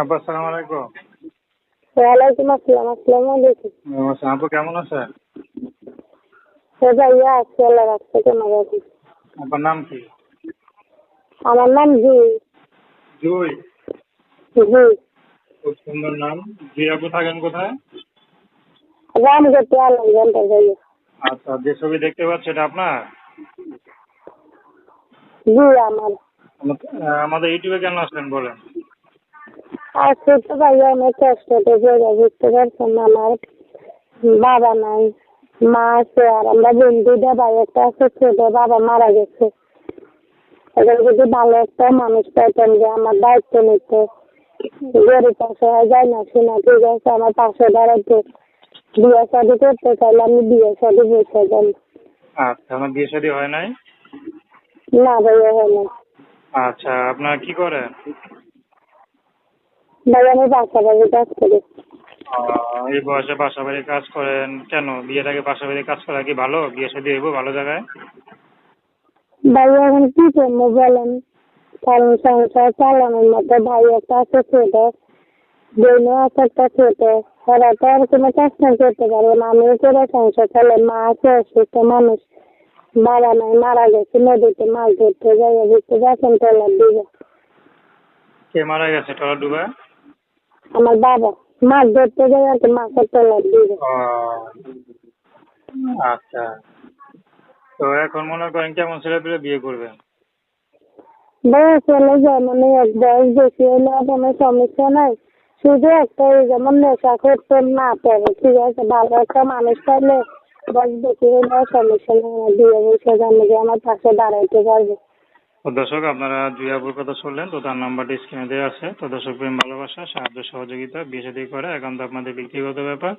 আব্বা আসসালামু আলাইকুম। ওয়ালাইকুম আসসালাম আসসালামু আলাইকুম। নমস্কার আপু কেমন আছেন? সে ভাইয়া আজকে আল্লাহ রাখছে কেমন রাখি আপনার নাম কি? আমার নাম জি জুই? জি খুব সুন্দর নাম। জি আপু থাকেন কোথায়? রামগতি আলম জানতে ভাইয়া আচ্ছা যে ছবি দেখতে পাচ্ছি এটা আপনার? জি আমার। আমাদের ইউটিউবে কেন আসলেন বলেন। আজকে তো ভাইয়া অনেক কষ্টতে জায়গা বুঝতে পারছেন না আমার বাবা নাই মা আছে আর আমরা বন্ধুটা ভাই একটা আছে ছোট বাবা মারা গেছে। এবার যদি ভালো একটা মানুষ পাইতাম যে আমার দায়িত্ব নিত গরিব অসহায় যায় না শোনা ঠিক আছে আমার পাশে দাঁড়াইতে বিয়ে শাদি করতে চাইলে আমি বিয়ে শাদি বসে যাই। আচ্ছা আমার বিয়ে শাদী হয় নাই? না ভাইয়া হয় না আচ্ছা আপনার কি করেন? আমি বাসা বাড়ি কাজ করি। এই বয়সে বাসা বাড়ি কাজ করেন কেন? বিয়ের আগে বাসা বাড়ি কাজ করা কি ভালো? বিয়ে শাদী হইব ভালো জায়গায়? ভাই এখন কি করব বলেন? কারণ সংসার চালানোর মতো ভাই একটা আছে ছোট বোনও আছে একটা ছোট। ওরা তো আর কোনো কাজ না করতে পারবে না আমিও করে সংসার চালাই মা আছে অসুস্থ মানুষ। বাবা নাই মারা গেছে নদীতে মাছ ধরতে যাই বুঝতে পারছেন টলার দিকে। কে মারা গেছে টলা ডুবা আমার বাবা মাছ ধরতে যাই আর মাছের টলার দিকে আচ্ছা। তো এখন মনে করেন কেমন ছেলে পেলে বিয়ে করবেন? বয়স হলে যেমন এক বয়স বেশি হলে কোনো সমস্যা নাই। শুধু একটা যেমন নেশা করতে না পারে ঠিক আছে? ভালো একটা মানুষ পাইলে বয়স বেশি হলে সমস্যা নেই। বিয়ে বসে জানে যে আমার পাশে দাঁড়াইতে পারবে। দর্শক, আপনারা জুয়াপুর কথা শুনলেন, তো তার নাম্বারটি স্ক্রিনে দেওয়া আছে। তো দর্শক প্রেম, ভালোবাসা, সাহায্য, সহযোগিতা বিয়ে করে একান্ত আপনাদের ব্যক্তিগত ব্যাপার।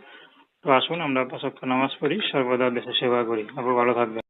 তো আসুন, আমরা পাঁচ নামাজ পড়ি, সর্বদা দেশে সেবা করি। আপু, ভালো থাকবেন।